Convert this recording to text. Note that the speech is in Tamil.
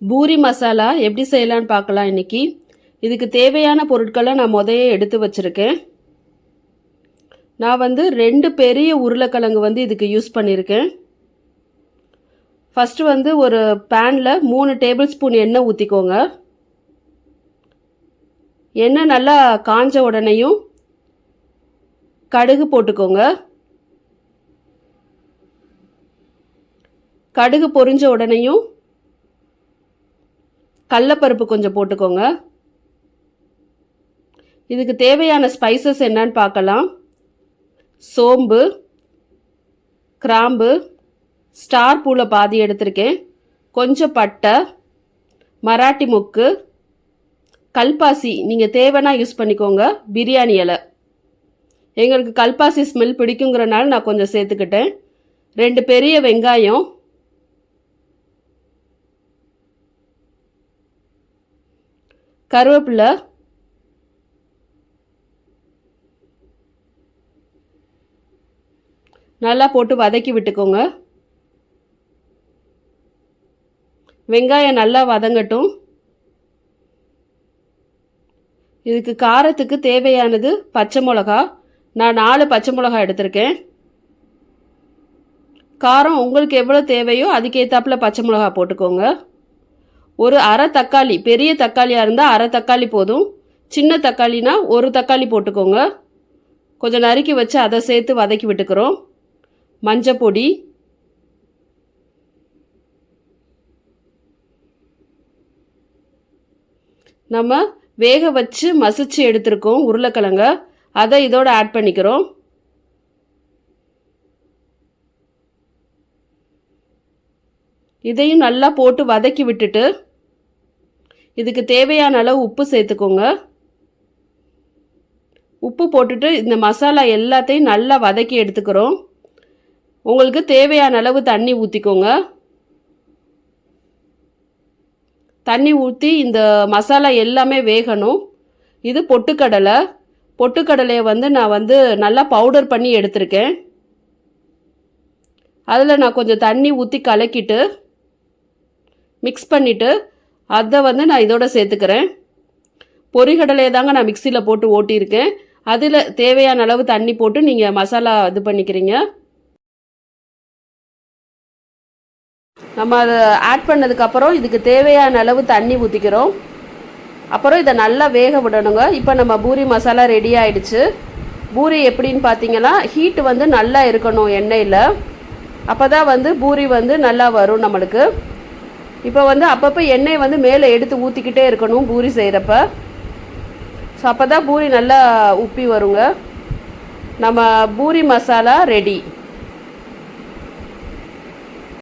பூரி மசாலா எப்படி செய்யலான்னு பார்க்கலாம் இன்றைக்கி இதுக்கு தேவையான பொருட்களை நான் முதைய எடுத்து வச்சுருக்கேன். நான் வந்து ரெண்டு பெரிய உருளைக்கிழங்கு வந்து இதுக்கு யூஸ் பண்ணியிருக்கேன் ஃபஸ்ட்டு வந்து ஒரு பேனில் மூணு டேபிள் ஸ்பூன் எண்ணெய் ஊற்றிக்கோங்க எண்ணெய் நல்லா காஞ்ச உடனேயும் கடுகு போட்டுக்கோங்க. கடுகு பொரிஞ்ச உடனேயும் கடலப்பருப்பு கொஞ்சம் போட்டுக்கோங்க. இதுக்கு தேவையான ஸ்பைசஸ் என்னன்னு பார்க்கலாம். சோம்பு கிராம்பு ஸ்டார் பூவில் பாதி எடுத்திருக்கேன். கொஞ்சம் பட்டை மராட்டி மொக்கு கல்பாசி. நீங்கள் தேவைன்னா யூஸ் பண்ணிக்கோங்க. பிரியாணி இலை. எங்களுக்கு கல்பாசி ஸ்மெல் பிடிக்குங்கிறனால நான் கொஞ்சம் சேர்த்துக்கிட்டேன். ரெண்டு பெரிய வெங்காயம் கருவேப்பிலை. நல்லா போட்டு வதக்கி விட்டுக்கோங்க. வெங்காயம் நல்லா வதங்கட்டும். இதுக்கு காரத்துக்கு தேவையானது பச்சை மிளகா. நான் நாலு பச்சை மிளகா எடுத்திருக்கேன். காரம் உங்களுக்கு எவ்வளோ தேவையோ அதுக்கேற்றாப்புல பச்சை மிளகா போட்டுக்கோங்க. ஒரு அரை தக்காளி பெரிய தக்காளியாக இருந்தால் அரை தக்காளி போதும். சின்ன தக்காளினா ஒரு தக்காளி போட்டுக்கோங்க. கொஞ்சம் நறுக்கி வச்சு அதை சேர்த்து வதக்கி விட்டுக்கிறோம். மஞ்சள் பொடி. நம்ம வேக வச்சு மசிச்சு எடுத்திருக்கோம் உருளைக்கிழங்க. அதை இதோட ஆட் பண்ணிக்கிறோம். இதையும் நல்லா போட்டு வதக்கி விட்டுட்டு இதுக்கு தேவையான அளவு உப்பு சேர்த்துக்கோங்க. உப்பு போட்டுட்டு இந்த மசாலா எல்லாத்தையும் நல்லா வதக்கி எடுத்துக்கிறோம். உங்களுக்கு தேவையான அளவு தண்ணி ஊற்றிக்கோங்க தண்ணி ஊற்றி இந்த மசாலா எல்லாமே வேகணும். இது பொட்டுக்கடலை. பொட்டுக்கடலையை வந்து நான் வந்து நல்லா பவுடர் பண்ணி எடுத்திருக்கேன். அதில் நான் கொஞ்சம் தண்ணி ஊற்றி கலக்கிட்டு மிக்ஸ் பண்ணிவிட்டு அதை வந்து நான் இதோட சேர்த்துக்கிறேன். பொறிகடலையை தாங்க நான் மிக்சியில் போட்டு ஓட்டியிருக்கேன். அதில் தேவையான அளவு தண்ணி போட்டு நீங்கள் மசாலா இது பண்ணிக்கிறீங்க. நம்ம அதை ஆட் பண்ணதுக்கப்புறம் இதுக்கு தேவையான அளவு தண்ணி ஊற்றிக்கிறோம் அப்புறம் இதை நல்லா வேக விடணுங்க. இப்போ நம்ம பூரி மசாலா ரெடி ஆயிடுச்சு. பூரி எப்படின்னு பார்த்தீங்கன்னா ஹீட் வந்து நல்லா இருக்கணும் எண்ணெயில். அப்போ தான் வந்து பூரி வந்து நல்லா வரும் நம்மளுக்கு. இப்போ வந்து அப்பப்போ எண்ணெய் வந்து மேலே எடுத்து ஊற்றிக்கிட்டே இருக்கணும் பூரி செய்கிறப்ப ஸோ அப்போ தான் பூரி நல்லா உப்பி வருங்க. நம்ம பூரி மசாலா ரெடி